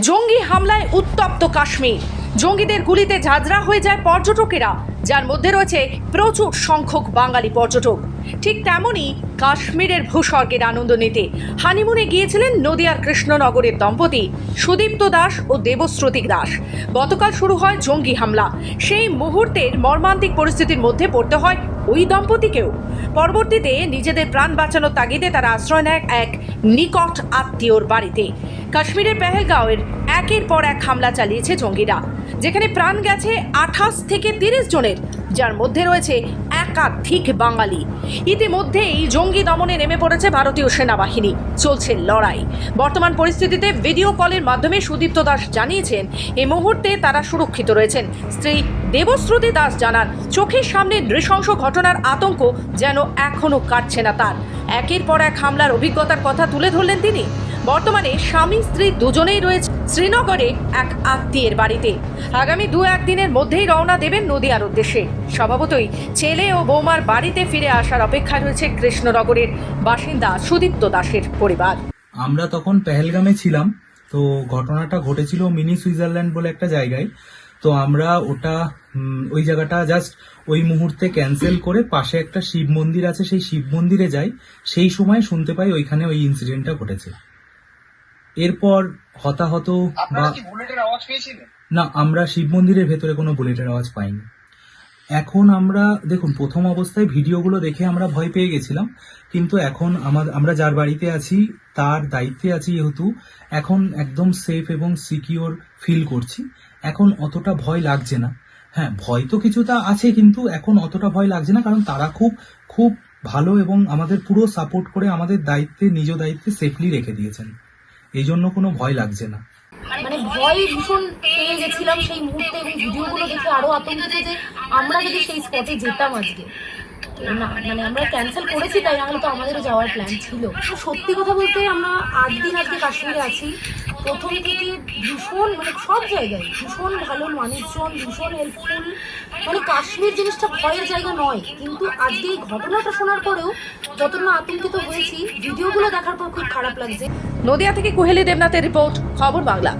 জঙ্গি হামলায় উত্তপ্ত কাশ্মীর। জঙ্গিদের গুলিতে ঝাঁঝরা হয়ে যায় পর্যটকেরা, যার মধ্যে রয়েছে প্রচুর সংখ্যক বাঙালি পর্যটক। ঠিক তেমনই কাশ্মীরের ভূস্বর্গের আনন্দ নিতে হানিমুনে গিয়েছিলেন নদিয়ার কৃষ্ণনগরের দম্পতি সুদীপ্ত দাস ও দেবশ্রুতি দাস। গতকাল শুরু হয় জঙ্গি হামলা। সেই মুহূর্তের মর্মান্তিক পরিস্থিতির মধ্যে পড়তে হয় ওই দম্পতিকেও। পরবর্তীতে নিজেদের প্রাণ বাঁচানোর তাগিদে তারা আশ্রয় নেয় এক নিকট আত্মীয়র বাড়িতে। কাশ্মীরের পেহেলগাঁওয়ের একের পর এক হামলা চালিয়েছে জঙ্গিরা, যেখানে প্রাণ গেছে আঠাশ থেকে তিরিশ জনের, যার মধ্যে রয়েছে একাধিক বাঙালি। ইতিমধ্যেই জঙ্গি দমনে নেমে পড়েছে ভারতীয় সেনাবাহিনী। চলছে লড়াই। বর্তমান পরিস্থিতিতে ভিডিও কলের মাধ্যমে সুদীপ্ত দাস জানিয়েছেন এই মুহূর্তে তারা সুরক্ষিত রয়েছেন। স্ত্রী দেবশ্রুতি দাস জানান, চোখের সামনে নৃশংস ঘটনার আতঙ্ক যেন এখনও কাটছে না তার। একের পর এক হামলার অভিজ্ঞতার কথা তুলে ধরলেন তিনি। বর্তমানে স্বামী স্ত্রী দুজনেই রয়েছে শ্রীনগরে এক আত্মীয়ের বাড়িতে। আগামী দু একদিনের মধ্যেই রওনা দেবেন নদিয়ার উদ্দেশ্যে। স্বভাবতই ছেলে ও বৌমার বাড়িতে ফিরে আসার অপেক্ষায় রয়েছে কৃষ্ণনগরের বাসিন্দা সুদীপ্ত দাসের পরিবার। আমরা তখন পেহেলগামে ছিলাম, তো ঘটনাটা ঘটেছিল মিনি সুইজারল্যান্ড বলে একটা জায়গায়। তো আমরা ওটা ওই জায়গাটা জাস্ট ওই মুহূর্তে ক্যান্সেল করে পাশে একটা শিব মন্দির আছে, সেই শিব মন্দিরে যাই। সেই সময় শুনতে পাই ওইখানে ওই ইনসিডেন্টটা ঘটেছে। এরপর হতাহত বা বুলেটের আওয়াজ পেয়েছিলেন? না আমরা শিব মন্দিরের ভেতরে কোনো বুলেটের আওয়াজ পাইনি। এখন আমরা দেখুন প্রথম অবস্থায় ভিডিওগুলো দেখে আমরা ভয় পেয়ে গেছিলাম কিন্তু এখন আমাদের আমরা যার বাড়িতে আছি তার দায়িত্বে আছি যেহেতু এখন একদম সেফ এবং সিকিওর ফিল করছি। এখন অতটা ভয় লাগছে না। হ্যাঁ ভয় তো কিছুটা আছে কিন্তু এখন অতটা ভয় লাগছে না কারণ তারা খুব খুব ভালো এবং আমাদের পুরো সাপোর্ট করে আমাদের দায়িত্বে নিজ দায়িত্বে সেফলি রেখে দিয়েছেন। এই জন্য কোনো ভয় লাগছে না। মানে ভয় ভীষণ পেয়ে গেছিলাম সেই মুহূর্তে এবং ভিডিওগুলো দেখে আরও আতঙ্কিত যে আমরা যদি সেই স্পটে যেতাম আজকে। না মানে আমরা ক্যান্সেল করেছি, তাই নাহলে তো আমাদেরও যাওয়ার প্ল্যান ছিল। তো সত্যি কথা বলতে আমরা আট দিন আজকে কাশ্মীরে আছি। প্রথম থেকে ভীষণ মানে সব জায়গায় ভীষণ ভালো মানুষজন, ভীষণ হেল্পফুল মানে কাশ্মীর জিনিসটা ভয়ের জায়গা নয়, কিন্তু আজকে এই ঘটনাটা শোনার পরেও যত না আতঙ্কিত হয়েছি, ভিডিওগুলো দেখার পর খুব খারাপ লাগছে। নদিয়া থেকে কোহেলি দেবনাথের রিপোর্ট, খবর বাংলা।